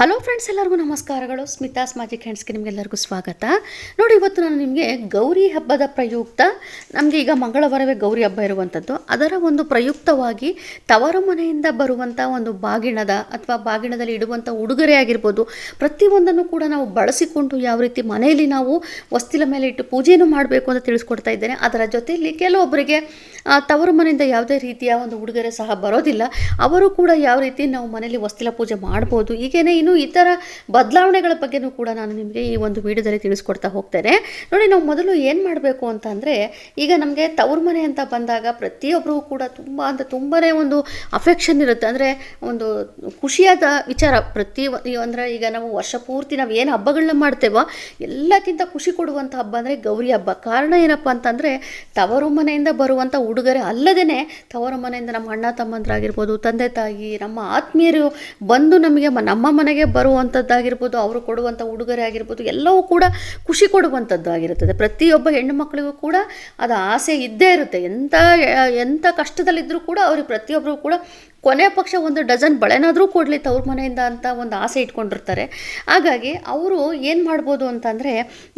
Hello friends ಎಲ್ಲರಿಗೂ ನಮಸ್ಕಾರಗಳು. Smitha's magic ಹ್ಯಾಂಡ್ಸ್ಗೆ ನಿಮಗೆಲ್ಲರಿಗೂ ಸ್ವಾಗತ. ನೋಡಿ, ಇವತ್ತು ನಾನು ನಿಮಗೆ ಗೌರಿ ಹಬ್ಬದ ಪ್ರಯುಕ್ತ, ನಮಗೆ ಈಗ ಮಂಗಳವಾರವೇ ಗೌರಿ ಹಬ್ಬ ಇರುವಂಥದ್ದು ಅದರ ಒಂದು ಪ್ರಯುಕ್ತವಾಗಿ ತವರು ಮನೆಯಿಂದ ಬರುವಂಥ ಒಂದು ಬಾಗಿಣದ ಅಥವಾ ಬಾಗಿಣದಲ್ಲಿ ಇಡುವಂಥ ಉಡುಗೊರೆ ಆಗಿರ್ಬೋದು. ಪ್ರತಿಯೊಂದನ್ನು ಕೂಡ ನಾವು ಬಳಸಿಕೊಂಡು ಯಾವ ರೀತಿ ಮನೆಯಲ್ಲಿ ನಾವು ವಸ್ತಿಲ ಮೇಲೆ ಇಟ್ಟು ಪೂಜೆಯನ್ನು ಮಾಡಬೇಕು ಅಂತ ತಿಳಿಸ್ಕೊಡ್ತಾ ಇದ್ದೇನೆ. ಅದರ ಜೊತೆಯಲ್ಲಿ ಕೆಲವೊಬ್ಬರಿಗೆ ತವರು ಮನೆಯಿಂದ ಯಾವುದೇ ರೀತಿಯ ಒಂದು ಉಡುಗೊರೆ ಸಹ ಬರೋದಿಲ್ಲ. ಅವರು ಕೂಡ ಯಾವ ರೀತಿ ನಾವು ಮನೆಯಲ್ಲಿ ವಸ್ತಿಲ ಪೂಜೆ ಮಾಡ್ಬೋದು, ಹೀಗೇನೆ ಇನ್ನು ಇತರ ಬದಲಾವಣೆಗಳ ಬಗ್ಗೆನೂ ಕೂಡ ನಾನು ನಿಮಗೆ ಈ ಒಂದು ವಿಡಿಯೋದಲ್ಲಿ ತಿಳಿಸ್ಕೊಡ್ತಾ ಹೋಗ್ತೇನೆ. ನೋಡಿ, ನಾವು ಮೊದಲು ಏನು ಮಾಡಬೇಕು ಅಂತ ಅಂದರೆ, ಈಗ ನಮಗೆ ತವರು ಮನೆ ಅಂತ ಬಂದಾಗ ಪ್ರತಿಯೊಬ್ಬರಿಗೂ ಕೂಡ ತುಂಬ ಅಂತ ತುಂಬಾ ಒಂದು ಅಫೆಕ್ಷನ್ ಇರುತ್ತೆ. ಅಂದರೆ ಒಂದು ಖುಷಿಯಾದ ವಿಚಾರ. ಪ್ರತಿ ಅಂದರೆ ಈಗ ನಾವು ವರ್ಷ ಪೂರ್ತಿ ನಾವು ಏನು ಹಬ್ಬಗಳನ್ನ ಮಾಡ್ತೇವೋ, ಎಲ್ಲಕ್ಕಿಂತ ಖುಷಿ ಕೊಡುವಂಥ ಹಬ್ಬ ಅಂದರೆ ಗೌರಿ ಹಬ್ಬ. ಕಾರಣ ಏನಪ್ಪ ಅಂತಂದರೆ, ತವರು ಮನೆಯಿಂದ ಬರುವಂಥ ಉಡುಗೊರೆ ಅಲ್ಲದೇ ತವರ ಮನೆಯಿಂದ ನಮ್ಮ ಅಣ್ಣ ತಮ್ಮಂದ್ರಾಗಿರ್ಬೋದು, ತಂದೆ ತಾಯಿ, ನಮ್ಮ ಆತ್ಮೀಯರು ಬಂದು ನಮಗೆ ನಮ್ಮ ಮನೆಗೆ ಬರುವಂಥದ್ದಾಗಿರ್ಬೋದು ಅವರು ಕೊಡುವಂಥ ಉಡುಗೊರೆ ಆಗಿರ್ಬೋದು, ಎಲ್ಲವೂ ಕೂಡ ಖುಷಿ ಕೊಡುವಂಥದ್ದು ಆಗಿರುತ್ತದೆ ಪ್ರತಿಯೊಬ್ಬ ಹೆಣ್ಣು ಮಕ್ಕಳಿಗೂ ಕೂಡ ಅದು ಆಸೆ ಇದ್ದೇ ಇರುತ್ತೆ. ಎಂಥ ಎಂಥ ಕಷ್ಟದಲ್ಲಿದ್ದರೂ ಕೂಡ ಅವ್ರಿಗೆ ಪ್ರತಿಯೊಬ್ಬರು ಕೂಡ ಕೊನೆ ಪಕ್ಷ ಒಂದು ಡಜನ್ ಬಳೆನಾದರೂ ಕೊಡಲಿ ತವ್ರ ಮನೆಯಿಂದ ಅಂತ ಒಂದು ಆಸೆ ಇಟ್ಕೊಂಡಿರ್ತಾರೆ. ಹಾಗಾಗಿ ಅವರು ಏನು ಮಾಡ್ಬೋದು ಅಂತಂದರೆ,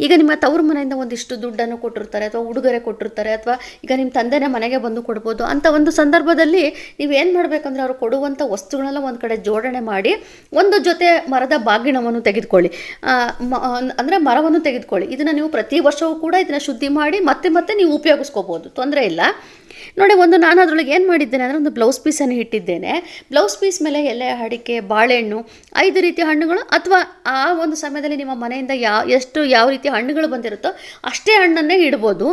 ಈಗ ನಿಮ್ಮ ತವ್ರ ಮನೆಯಿಂದ ಒಂದಿಷ್ಟು ದುಡ್ಡನ್ನು ಕೊಟ್ಟಿರ್ತಾರೆ, ಅಥವಾ ಉಡುಗೊರೆ ಕೊಟ್ಟಿರ್ತಾರೆ, ಅಥವಾ ಈಗ ನಿಮ್ಮ ತಂದೆನೇ ಮನೆಗೆ ಬಂದು ಕೊಡ್ಬೋದು ಅಂತ ಒಂದು ಸಂದರ್ಭದಲ್ಲಿ ನೀವು ಏನು ಮಾಡಬೇಕಂದ್ರೆ ಅವರು ಕೊಡುವಂಥ ವಸ್ತುಗಳನ್ನೆಲ್ಲ ಒಂದು ಕಡೆ ಜೋಡಣೆ ಮಾಡಿ ಒಂದು ಜೊತೆ ಮರದ ಬಾಗಿಣವನ್ನು ತೆಗೆದುಕೊಳ್ಳಿ. ಅಂದರೆ ಮರವನ್ನು ತೆಗೆದುಕೊಳ್ಳಿ. ಇದನ್ನು ನೀವು ಪ್ರತಿ ವರ್ಷವೂ ಕೂಡ ಇದನ್ನು ಶುದ್ಧಿ ಮಾಡಿ ಮತ್ತೆ ಮತ್ತೆ ನೀವು ಉಪಯೋಗಿಸ್ಕೋಬೋದು. ತೊಂದರೆ ಇಲ್ಲ. ನೋಡಿ, ಒಂದು ನಾನು ಅದರೊಳಗೆ ಏನು ಮಾಡಿದ್ದೇನೆ ಅಂದರೆ ಒಂದು ಬ್ಲೌಸ್ ಪೀಸನ್ನು ಇಟ್ಟಿದ್ದೇನೆ. ಬ್ಲೌಸ್ ಪೀಸ್ ಮೇಲೆ ಎಲೆ ಅಡಿಕೆ, ಬಾಳೆಹಣ್ಣು, ಐದು ರೀತಿಯ ಹಣ್ಣುಗಳು ಅಥವಾ ಆ ಒಂದು ಸಮಯದಲ್ಲಿ ನಿಮ್ಮ ಮನೆಯಿಂದ ಯಾವ ಎಷ್ಟು ಯಾವ ರೀತಿಯ ಹಣ್ಣುಗಳು ಬಂದಿರುತ್ತೋ ಅಷ್ಟೇ ಹಣ್ಣನ್ನೇ ಇಡ್ಬೋದು.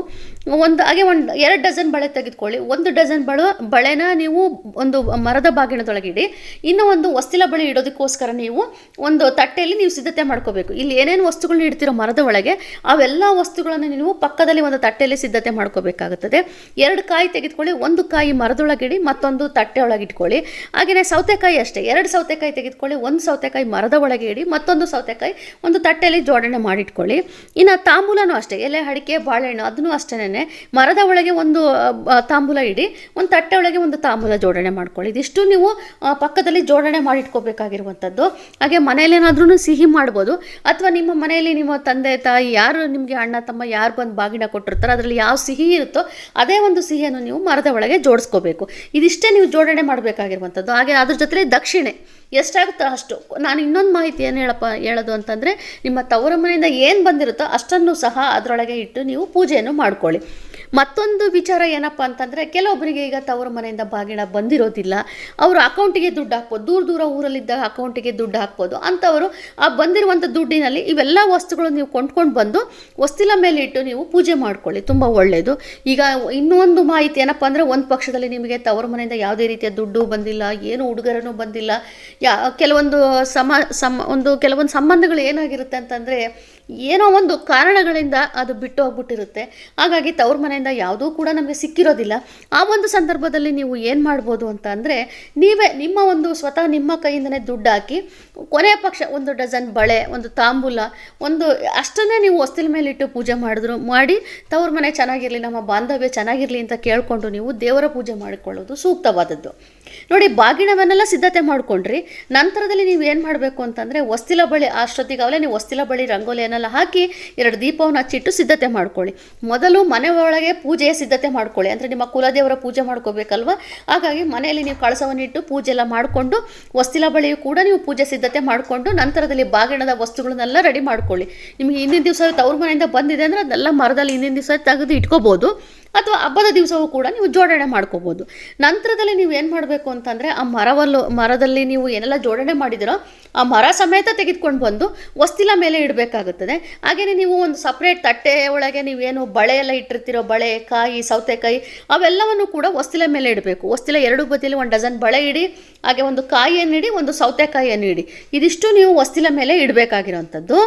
ಒಂದು, ಹಾಗೆ ಒಂದು, ಎರಡು ಡಜನ್ ಬಳೆ ತೆಗೆದುಕೊಳ್ಳಿ. ಒಂದು ಡಜನ್ ಬಳ, ಬಳೆನ ನೀವು ಒಂದು ಮರದ ಬಾಗಿಣದೊಳಗೆ ಇಡಿ. ಇನ್ನು ಒಂದು ವಸ್ತಿಲ ಬಳೆ ಇಡೋದಕ್ಕೋಸ್ಕರ ನೀವು ಒಂದು ತಟ್ಟೆಯಲ್ಲಿ ನೀವು ಸಿದ್ಧತೆ ಮಾಡ್ಕೋಬೇಕು. ಇಲ್ಲಿ ಏನೇನು ವಸ್ತುಗಳನ್ನ ಇಡ್ತಿರೋ ಮರದ ಒಳಗೆ, ಅವೆಲ್ಲ ವಸ್ತುಗಳನ್ನು ನೀವು ಪಕ್ಕದಲ್ಲಿ ಒಂದು ತಟ್ಟೆಯಲ್ಲಿ ಸಿದ್ಧತೆ ಮಾಡ್ಕೋಬೇಕಾಗುತ್ತದೆ. ಎರಡು ಕಾಯಿ ತೆಗೆದುಕೊಳ್ಳಿ, ಒಂದು ಕಾಯಿ ಮರದೊಳಗಿಡಿ ಮತ್ತೊಂದು ತಟ್ಟೆ ಒಳಗೆ ಇಟ್ಕೊಳ್ಳಿ. ಹಾಗೆಯೇ ಸೌತೆಕಾಯಿ ಅಷ್ಟೇ, ಎರಡು ಸೌತೆಕಾಯಿ ತೆಗೆದುಕೊಳ್ಳಿ, ಒಂದು ಸೌತೆಕಾಯಿ ಮರದ ಒಳಗೆ ಇಡಿ, ಮತ್ತೊಂದು ಸೌತೆಕಾಯಿ ಒಂದು ತಟ್ಟೆಯಲ್ಲಿ ಜೋಡಣೆ ಮಾಡಿಟ್ಕೊಳ್ಳಿ. ಇನ್ನು ತಾಂಬೂಲನೂ ಅಷ್ಟೇ, ಎಲೆ, ಅಡಿಕೆ, ಬಾಳೆಹಣ್ಣು, ಅದನ್ನು ಅಷ್ಟೇ ಮರದ ಒಳಗೆ ಒಂದು ತಾಂಬೂಲ ಇಡಿ, ಒಂದು ತಟ್ಟೆ ಒಳಗೆ ಒಂದು ತಾಂಬೂಲ ಜೋಡಣೆ ಮಾಡ್ಕೊಳ್ಳಿ. ಇದಿಷ್ಟು ನೀವು ಪಕ್ಕದಲ್ಲಿ ಜೋಡಣೆ ಮಾಡಿಟ್ಕೋಬೇಕಾಗಿರುವಂಥದ್ದು. ಹಾಗೆ ಮನೇಲಿ ಏನಾದ್ರೂ ಸಿಹಿ ಮಾಡ್ಬೋದು. ಅಥವಾ ನಿಮ್ಮ ಮನೆಯಲ್ಲಿ ನಿಮ್ಮ ತಂದೆ, ತಾಯಿ, ಯಾರು ನಿಮಗೆ ಅಣ್ಣ, ತಮ್ಮ ಯಾರು ಬಂದು ಬಾಗಿನ ಕೊಟ್ಟಿರ್ತಾರೋ, ಅದರಲ್ಲಿ ಯಾವ ಸಿಹಿ ಇರುತ್ತೋ, ಅದೇ ಒಂದು ಸಿಹಿಯನ್ನು ನೀವು ಮರದ ಒಳಗೆ ಜೋಡಿಸ್ಕೋಬೇಕು. ಇದಿಷ್ಟೇ ನೀವು ಜೋಡಣೆ ಮಾಡಬೇಕಾಗಿರುವಂಥದ್ದು. ಹಾಗೆ ಅದ್ರ ಜೊತೆ ದಕ್ಷಿಣೆ. ಎಷ್ಟಾಗುತ್ತೋ ಅಷ್ಟು. ನಾನು ಇನ್ನೊಂದು ಮಾಹಿತಿ ಏನು ಹೇಳಪ್ಪ, ಹೇಳೋದು ಅಂತಂದರೆ, ನಿಮ್ಮ ತವರ ಮನೆಯಿಂದ ಏನು ಬಂದಿರುತ್ತೋ ಅಷ್ಟನ್ನು ಸಹ ಅದರೊಳಗೆ ಇಟ್ಟು ನೀವು ಪೂಜೆಯನ್ನು ಮಾಡ್ಕೊಳ್ಳಿ. ಮತ್ತೊಂದು ವಿಚಾರ ಏನಪ್ಪ ಅಂತಂದರೆ ಕೆಲವೊಬ್ಬರಿಗೆ ಈಗ ತವರ ಮನೆಯಿಂದ ಬಾಗಿಣ ಬಂದಿರೋದಿಲ್ಲ. ಅವರು ಅಕೌಂಟಿಗೆ ದುಡ್ಡು ಹಾಕ್ಬೋದು, ದೂರ ದೂರ ಊರಲ್ಲಿದ್ದಾಗ ಅಕೌಂಟಿಗೆ ದುಡ್ಡು ಹಾಕ್ಬೋದು. ಅಂಥವರು ಆ ಬಂದಿರುವಂಥ ದುಡ್ಡಿನಲ್ಲಿ ಇವೆಲ್ಲ ವಸ್ತುಗಳು ನೀವು ಕೊಂಡ್ಕೊಂಡು ಬಂದು ವಸ್ತಿಲ ಮೇಲೆ ಇಟ್ಟು ನೀವು ಪೂಜೆ ಮಾಡ್ಕೊಳ್ಳಿ, ತುಂಬ ಒಳ್ಳೆಯದು ಈಗ ಇನ್ನೊಂದು ಮಾಹಿತಿ ಏನಪ್ಪ ಅಂದರೆ, ಒಂದು ಪಕ್ಷದಲ್ಲಿ ನಿಮಗೆ ತವರ ಮನೆಯಿಂದ ಯಾವುದೇ ರೀತಿಯ ದುಡ್ಡು ಬಂದಿಲ್ಲ, ಏನು ಉಡುಗೊರೆನೂ ಬಂದಿಲ್ಲ. ಯಾ, ಕೆಲವೊಂದು ಸಮ ಸಮ, ಒಂದು ಕೆಲವೊಂದು ಸಂಬಂಧಗಳು ಏನಾಗಿರುತ್ತೆ ಅಂತಂದರೆ ಏನೋ ಒಂದು ಕಾರಣಗಳಿಂದ ಅದು ಬಿಟ್ಟು ಹೋಗ್ಬಿಟ್ಟಿರುತ್ತೆ. ಹಾಗಾಗಿ ತವ್ರ ಮನೆಯಿಂದ ಯಾವುದೂ ಕೂಡ ನಮಗೆ ಸಿಕ್ಕಿರೋದಿಲ್ಲ. ಆ ಒಂದು ಸಂದರ್ಭದಲ್ಲಿ ನೀವು ಏನು ಮಾಡ್ಬೋದು ಅಂತ ಅಂದರೆ, ನೀವೇ ನಿಮ್ಮ ಒಂದು ಸ್ವತಃ ನಿಮ್ಮ ಕೈಯಿಂದನೇ ದುಡ್ಡು ಹಾಕಿ, ಕೊನೆಯ ಪಕ್ಷ ಒಂದು ಡಜನ್ ಬಳೆ, ಒಂದು ತಾಂಬೂಲ, ಒಂದು ಅಷ್ಟನ್ನೇ ನೀವು ಹೊಸ್ತಿಲ ಮೇಲೆ ಇಟ್ಟು ಪೂಜೆ ಮಾಡಿದ್ರು ಮಾಡಿ, ತವ್ರ ಮನೆ ಚೆನ್ನಾಗಿರಲಿ, ನಮ್ಮ ಬಾಂಧವ್ಯ ಚೆನ್ನಾಗಿರಲಿ ಅಂತ ಕೇಳಿಕೊಂಡು ನೀವು ದೇವರ ಪೂಜೆ ಮಾಡಿಕೊಳ್ಳೋದು ಸೂಕ್ತವಾದದ್ದು. ನೋಡಿ, ಬಾಗಿಣವನ್ನೆಲ್ಲ ಸಿದ್ಧತೆ ಮಾಡ್ಕೊಂಡ್ರಿ. ನಂತರದಲ್ಲಿ ನೀವು ಏನು ಮಾಡಬೇಕು ಅಂತಂದರೆ ವಸ್ತಿಲ ಬಳಿ ಅಷ್ಟೊತ್ತಿಗಾಗಲೇ ನೀವು ವಸ್ತಿಲ ಬಳಿ ರಂಗೋಲಿಯನ್ನೆಲ್ಲ ಹಾಕಿ ಎರಡು ದೀಪವನ್ನು ಹಚ್ಚಿಟ್ಟು ಸಿದ್ಧತೆ ಮಾಡ್ಕೊಳ್ಳಿ. ಮೊದಲು ಮನೆ ಒಳಗೆ ಪೂಜೆಯ ಸಿದ್ಧತೆ ಮಾಡ್ಕೊಳ್ಳಿ. ಅಂದರೆ ನಿಮ್ಮ ಕುಲದೇವರ ಪೂಜೆ ಮಾಡ್ಕೋಬೇಕಲ್ವ? ಹಾಗಾಗಿ ಮನೆಯಲ್ಲಿ ನೀವು ಕಳಸವನ್ನಿಟ್ಟು ಪೂಜೆ ಎಲ್ಲ ಮಾಡಿಕೊಂಡು ವಸ್ತಿಲ ಬಳಿಯೂ ಕೂಡ ನೀವು ಪೂಜೆ ಸಿದ್ಧತೆ ಮಾಡಿಕೊಂಡು, ನಂತರದಲ್ಲಿ ಬಾಗಿಣದ ವಸ್ತುಗಳನ್ನೆಲ್ಲ ರೆಡಿ ಮಾಡ್ಕೊಳ್ಳಿ. ನಿಮಗೆ ಹಿಂದಿನ ದಿವಸ ತವ್ರ ಮನೆಯಿಂದ ಬಂದಿದೆ ಅಂದರೆ ಅದನ್ನೆಲ್ಲ ಮರದಲ್ಲಿ ಹಿಂದಿನ ದಿವಸ ತೆಗೆದು ಇಟ್ಕೋಬೋದು. ಅಥವಾ ಹಬ್ಬದ ದಿವಸವೂ ಕೂಡ ನೀವು ಜೋಡಣೆ ಮಾಡ್ಕೋಬೋದು. ನಂತರದಲ್ಲಿ ನೀವು ಏನು ಮಾಡಬೇಕು ಅಂತಂದರೆ, ಆ ಮರವಲ್ಲು, ಮರದಲ್ಲಿ ನೀವು ಏನೆಲ್ಲ ಜೋಡಣೆ ಮಾಡಿದಿರೋ, ಆ ಮರ ಸಮೇತ ತೆಗೆದುಕೊಂಡು ಬಂದು ವಸ್ತಿಲ ಮೇಲೆ ಇಡಬೇಕಾಗುತ್ತದೆ. ಹಾಗೆಯೇ ನೀವು ಒಂದು ಸಪ್ರೇಟ್ ತಟ್ಟೆ ಒಳಗೆ ನೀವೇನು ಬಳೆ ಎಲ್ಲ ಇಟ್ಟಿರ್ತೀರೋ, ಬಳೆ, ಕಾಯಿ, ಸೌತೆಕಾಯಿ, ಅವೆಲ್ಲವನ್ನು ಕೂಡ ವಸ್ತಿಲ ಮೇಲೆ ಇಡಬೇಕು. ವಸ್ತಿಲ ಎರಡು ಬದಿಯಲ್ಲಿ ಒಂದು ಡಜನ್ ಬಳೆ ಇಡಿ, ಹಾಗೆ ಒಂದು ಕಾಯಿಯನ್ನು ಇಡಿ ಒಂದು ಸೌತೆಕಾಯಿಯನ್ನು ಇಡಿ ಇದಿಷ್ಟು ನೀವು ವಸ್ತಿಲ ಮೇಲೆ ಇಡಬೇಕಾಗಿರೋವಂಥದ್ದು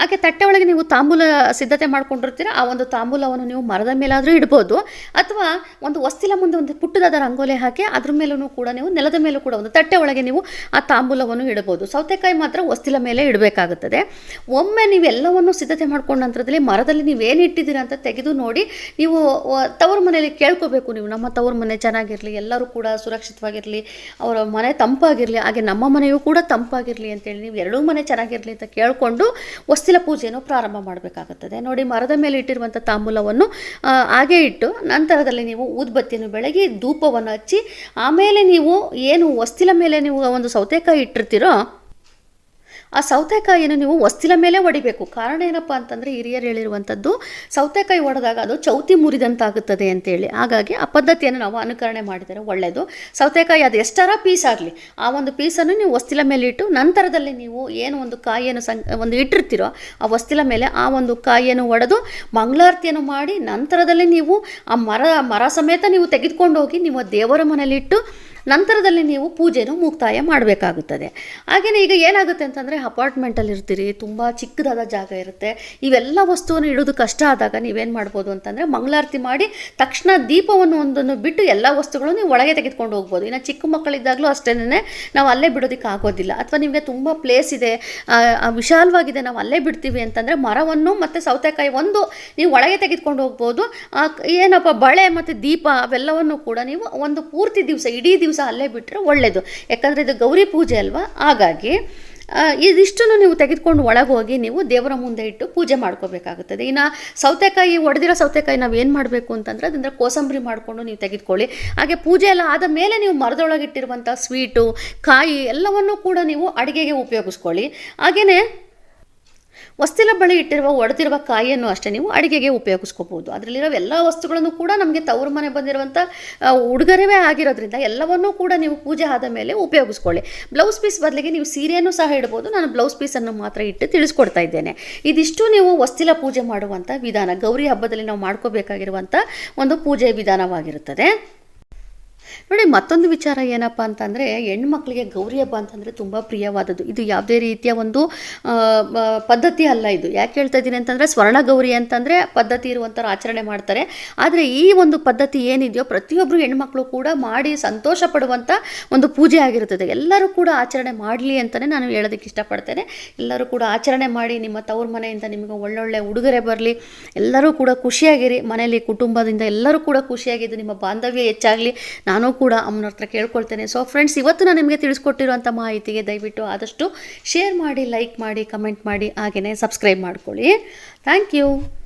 ಹಾಗೆ ತಟ್ಟೆ ಒಳಗೆ ನೀವು ತಾಂಬೂಲ ಸಿದ್ಧತೆ ಮಾಡ್ಕೊಂಡಿರ್ತೀರ, ಆ ಒಂದು ತಾಂಬೂಲವನ್ನು ನೀವು ಮರದ ಮೇಲಾದರೂ ಇಡ್ಬೋದು, ಅಥವಾ ಒಂದು ವಸ್ತಿಲ ಮುಂದೆ ಒಂದು ಪುಟ್ಟದಾದ ರಂಗೋಲೆ ಹಾಕಿ ಅದ್ರ ಮೇಲೂ ಕೂಡ ನೀವು ನೆಲದ ಮೇಲೂ ಕೂಡ ಒಂದು ತಟ್ಟೆ ಒಳಗೆ ನೀವು ಆ ತಾಂಬೂಲವನ್ನು ಇಡಬಹುದು. ಸೌತೆಕಾಯಿ ಮಾತ್ರ ವಸ್ತಿಲ ಮೇಲೆ ಇಡಬೇಕಾಗುತ್ತದೆ. ಒಮ್ಮೆ ನೀವು ಎಲ್ಲವನ್ನು ಸಿದ್ಧತೆ ಮಾಡ್ಕೊಂಡ ನಂತರದಲ್ಲಿ ಮರದಲ್ಲಿ ನೀವೇನು ಇಟ್ಟಿದ್ದೀರಾ ಅಂತ ತೆಗೆದು ನೋಡಿ, ನೀವು ತವರ ತವರು ಮನೆಯಲ್ಲಿ ಕೇಳ್ಕೋಬೇಕು ನೀವು. ನಮ್ಮ ತವರು ಮನೆ ಚೆನ್ನಾಗಿರಲಿ, ಎಲ್ಲರೂ ಕೂಡ ಸುರಕ್ಷಿತವಾಗಿರಲಿ, ಅವರ ಮನೆ ತಂಪಾಗಿರಲಿ, ಹಾಗೆ ನಮ್ಮ ಮನೆಯೂ ಕೂಡ ತಂಪಾಗಿರಲಿ ಅಂತೇಳಿ ನೀವು ಎರಡೂ ಮನೆ ಚೆನ್ನಾಗಿರಲಿ ಅಂತ ಕೇಳಿಕೊಂಡು ವಸ್ತಿಲ ಪೂಜೆಯನ್ನು ಪ್ರಾರಂಭ ಮಾಡಬೇಕಾಗುತ್ತದೆ. ನೋಡಿ, ಮರದ ಮೇಲೆ ಇಟ್ಟಿರುವಂಥ ತಾಂಬೂಲವನ್ನು ಹಾಗೆ ಇಟ್ಟು ನಂತರದಲ್ಲಿ ನೀವು ಊದ್ಬತ್ತಿಯನ್ನು ಬೆಳಗಿ ಧೂಪವನ್ನು ಹಚ್ಚಿ, ಆಮೇಲೆ ನೀವು ಏನು ಹೊಸ್ತಿಲ ಮೇಲೆ ನೀವು ಒಂದು ಸೌತೆಕಾಯಿ ಇಟ್ಟಿರ್ತೀರೋ ಆ ಸೌತೆಕಾಯಿಯನ್ನು ನೀವು ವಸ್ತಿಲ ಮೇಲೆ ಹೊಡಿಬೇಕು ಕಾರಣ ಏನಪ್ಪ ಅಂತಂದರೆ ಹಿರಿಯರು ಹೇಳಿರುವಂಥದ್ದು, ಸೌತೆಕಾಯಿ ಹೊಡೆದಾಗ ಅದು ಚೌತಿ ಮುರಿದಂತಾಗುತ್ತದೆ ಅಂತೇಳಿ. ಹಾಗಾಗಿ ಆ ಪದ್ಧತಿಯನ್ನು ನಾವು ಅನುಕರಣೆ ಮಾಡಿದರೆ ಒಳ್ಳೆಯದು ಸೌತೆಕಾಯಿ ಅದು ಎಷ್ಟರ ಪೀಸ್ ಆಗಲಿ, ಆ ಒಂದು ಪೀಸನ್ನು ನೀವು ಹೊಸ್ತಿಲ ಮೇಲೆ ಇಟ್ಟು, ನಂತರದಲ್ಲಿ ನೀವು ಏನು ಒಂದು ಕಾಯಿಯನ್ನು ಸಂ, ಒಂದು ಇಟ್ಟಿರ್ತೀರೋ, ಆ ಹೊಸ್ತಿಲ ಮೇಲೆ ಆ ಒಂದು ಕಾಯಿಯನ್ನು ಒಡೆದು, ಮಂಗಳಾರತಿಯನ್ನು ಮಾಡಿ, ನಂತರದಲ್ಲಿ ನೀವು ಆ ಮರ ಮರ ಸಮೇತ ನೀವು ತೆಗೆದುಕೊಂಡು ಹೋಗಿ ನಿಮ್ಮ ದೇವರ ಮನೆಯಲ್ಲಿಟ್ಟು ನಂತರದಲ್ಲಿ ನೀವು ಪೂಜೆಯನ್ನು ಮುಕ್ತಾಯ ಮಾಡಬೇಕಾಗುತ್ತದೆ. ಹಾಗೆಯೇ ಈಗ ಏನಾಗುತ್ತೆ ಅಂತಂದರೆ ಅಪಾರ್ಟ್ಮೆಂಟಲ್ಲಿ ಇರ್ತೀರಿ, ತುಂಬ ಚಿಕ್ಕದಾದ ಜಾಗ ಇರುತ್ತೆ, ಇವೆಲ್ಲ ವಸ್ತುವನ್ನು ಇಡೋದು ಕಷ್ಟ ಆದಾಗ ನೀವೇನು ಮಾಡ್ಬೋದು ಅಂತಂದರೆ ಮಂಗಳಾರತಿ ಮಾಡಿ ತಕ್ಷಣ ದೀಪವನ್ನು ಒಂದನ್ನು ಬಿಟ್ಟು ಎಲ್ಲ ವಸ್ತುಗಳನ್ನು ನೀವು ಒಳಗೆ ತೆಗೆದುಕೊಂಡು ಹೋಗ್ಬೋದು. ಇನ್ನು ಚಿಕ್ಕ ಮಕ್ಕಳಿದ್ದಾಗಲೂ ಅಷ್ಟೇ ನಾವು ಅಲ್ಲೇ ಬಿಡೋದಕ್ಕೆ ಆಗೋದಿಲ್ಲ. ಅಥವಾ ನಿಮಗೆ ತುಂಬ ಪ್ಲೇಸ್ ಇದೆ ವಿಶಾಲವಾಗಿದೆ, ನಾವು ಅಲ್ಲೇ ಬಿಡ್ತೀವಿ ಅಂತಂದರೆ ಮರವನ್ನು ಮತ್ತು ಸೌತೆಕಾಯಿ ಒಂದು ನೀವು ಒಳಗೆ ತೆಗೆದುಕೊಂಡು ಹೋಗ್ಬೋದು. ಏನಪ್ಪ, ಬಳೆ ಮತ್ತು ದೀಪ ಅವೆಲ್ಲವನ್ನು ಕೂಡ ನೀವು ಒಂದು ಪೂರ್ತಿ ದಿವಸ, ಇಡೀ ದಿವಸ ಅಲ್ಲೇ ಬಿಟ್ಟರೆ ಒಳ್ಳೆಯದು ಯಾಕಂದರೆ ಇದು ಗೌರಿ ಪೂಜೆ ಅಲ್ವಾ? ಹಾಗಾಗಿ ಇದಿಷ್ಟನ್ನು ನೀವು ತೆಗೆದುಕೊಂಡು ಹೋಗಿ ನೀವು ದೇವರ ಮುಂದೆ ಇಟ್ಟು ಪೂಜೆ ಮಾಡ್ಕೋಬೇಕಾಗುತ್ತದೆ. ಇನ್ನು ಸೌತೆಕಾಯಿ, ಒಡೆದಿರೋ ಸೌತೆಕಾಯಿ ನಾವು ಏನು ಮಾಡಬೇಕು ಅಂತಂದರೆ ಅದಂದರೆ ಕೋಸಂಬರಿ ಮಾಡಿಕೊಂಡು ನೀವು ತೆಗೆದುಕೊಳ್ಳಿ. ಹಾಗೆ ಪೂಜೆ ಎಲ್ಲ ಆದ ಮೇಲೆ ನೀವು ಮರದೊಳಗೆ ಇಟ್ಟಿರುವಂಥ ಸ್ವೀಟು, ಕಾಯಿ ಎಲ್ಲವನ್ನು ಕೂಡ ನೀವು ಅಡುಗೆಗೆ ಉಪಯೋಗಿಸ್ಕೊಳ್ಳಿ. ಹಾಗೆಯೇ ವಸ್ತಿಲ ಬಳಿ ಇಟ್ಟಿರುವ, ಒಡೆದಿರುವ ಕಾಯಿಯನ್ನು ಅಷ್ಟೇ ನೀವು ಅಡುಗೆಗೆ ಉಪಯೋಗಿಸ್ಕೋಬೋದು ಅದರಲ್ಲಿರೋ ಎಲ್ಲ ವಸ್ತುಗಳನ್ನು ಕೂಡ ನಮಗೆ ತವರು ಮನೆ ಬಂದಿರುವಂಥ ಉಡುಗೊರೆವೇ ಆಗಿರೋದ್ರಿಂದ ಎಲ್ಲವನ್ನೂ ಕೂಡ ನೀವು ಪೂಜೆ ಆದ ಮೇಲೆ ಉಪಯೋಗಿಸ್ಕೊಳ್ಳಿ. ಬ್ಲೌಸ್ ಪೀಸ್ ಬದಲಿಗೆ ನೀವು ಸೀರೆಯನ್ನು ಸಹ ಇಡ್ಬೋದು. ನಾನು ಬ್ಲೌಸ್ ಪೀಸನ್ನು ಮಾತ್ರ ಇಟ್ಟು ತಿಳಿಸ್ಕೊಡ್ತಾ ಇದ್ದೇನೆ. ಇದಿಷ್ಟು ನೀವು ವಸ್ತಿಲ ಪೂಜೆ ಮಾಡುವಂಥ ವಿಧಾನ, ಗೌರಿ ಹಬ್ಬದಲ್ಲಿ ನಾವು ಮಾಡ್ಕೋಬೇಕಾಗಿರುವಂಥ ಒಂದು ಪೂಜೆ ವಿಧಾನವಾಗಿರುತ್ತದೆ. ನೋಡಿ, ಮತ್ತೊಂದು ವಿಚಾರ ಏನಪ್ಪ ಅಂತಂದರೆ, ಹೆಣ್ಮಕ್ಳಿಗೆ ಗೌರಿ ಹಬ್ಬ ಅಂತಂದರೆ ತುಂಬ ಪ್ರಿಯವಾದದ್ದು. ಇದು ಯಾವುದೇ ರೀತಿಯ ಒಂದು ಪದ್ಧತಿ ಅಲ್ಲ ಇದು. ಯಾಕೆ ಹೇಳ್ತಾ ಇದ್ದೀನಿ ಅಂತಂದರೆ, ಸ್ವರ್ಣ ಗೌರಿ ಅಂತಂದರೆ ಪದ್ಧತಿ ಇರುವಂಥವ್ರು ಆಚರಣೆ ಮಾಡ್ತಾರೆ. ಆದರೆ ಈ ಒಂದು ಪದ್ಧತಿ ಏನಿದೆಯೋ ಪ್ರತಿಯೊಬ್ಬರು ಹೆಣ್ಮಕ್ಳು ಕೂಡ ಮಾಡಿ ಸಂತೋಷ ಪಡುವಂಥ ಒಂದು ಪೂಜೆ ಆಗಿರುತ್ತದೆ. ಎಲ್ಲರೂ ಕೂಡ ಆಚರಣೆ ಮಾಡಲಿ ಅಂತಲೇ ನಾನು ಹೇಳೋದಕ್ಕೆ ಇಷ್ಟಪಡ್ತೇನೆ. ಎಲ್ಲರೂ ಕೂಡ ಆಚರಣೆ ಮಾಡಿ, ನಿಮ್ಮ ತವ್ರ ಮನೆಯಿಂದ ನಿಮಗೆ ಒಳ್ಳೊಳ್ಳೆ ಉಡುಗೊರೆ ಬರಲಿ. ಎಲ್ಲರೂ ಕೂಡ ಖುಷಿಯಾಗಿರಿ. ಮನೆಯಲ್ಲಿ ಕುಟುಂಬದಿಂದ ಎಲ್ಲರೂ ಕೂಡ ಖುಷಿಯಾಗಿದ್ದು, ನಿಮ್ಮ ಬಾಂಧವ್ಯ ಹೆಚ್ಚಾಗಲಿ. ನಾನು ಕೂಡ ಅಮ್ಮನ ಹತ್ರ ಕೇಳ್ಕೊಳ್ತೇನೆ. ಸೊ ಫ್ರೆಂಡ್ಸ್ ಇವತ್ತು ನಾನು ನಿಮಗೆ ತಿಳಿಸ್ಕೊಟ್ಟಿರುವಂಥ ಮಾಹಿತಿಗೆ ದಯವಿಟ್ಟು ಆದಷ್ಟು ಶೇರ್ ಮಾಡಿ ಲೈಕ್ ಮಾಡಿ ಕಮೆಂಟ್ ಮಾಡಿ ಹಾಗೆಯೇ ಸಬ್ಸ್ಕ್ರೈಬ್ ಮಾಡ್ಕೊಳ್ಳಿ. Thank you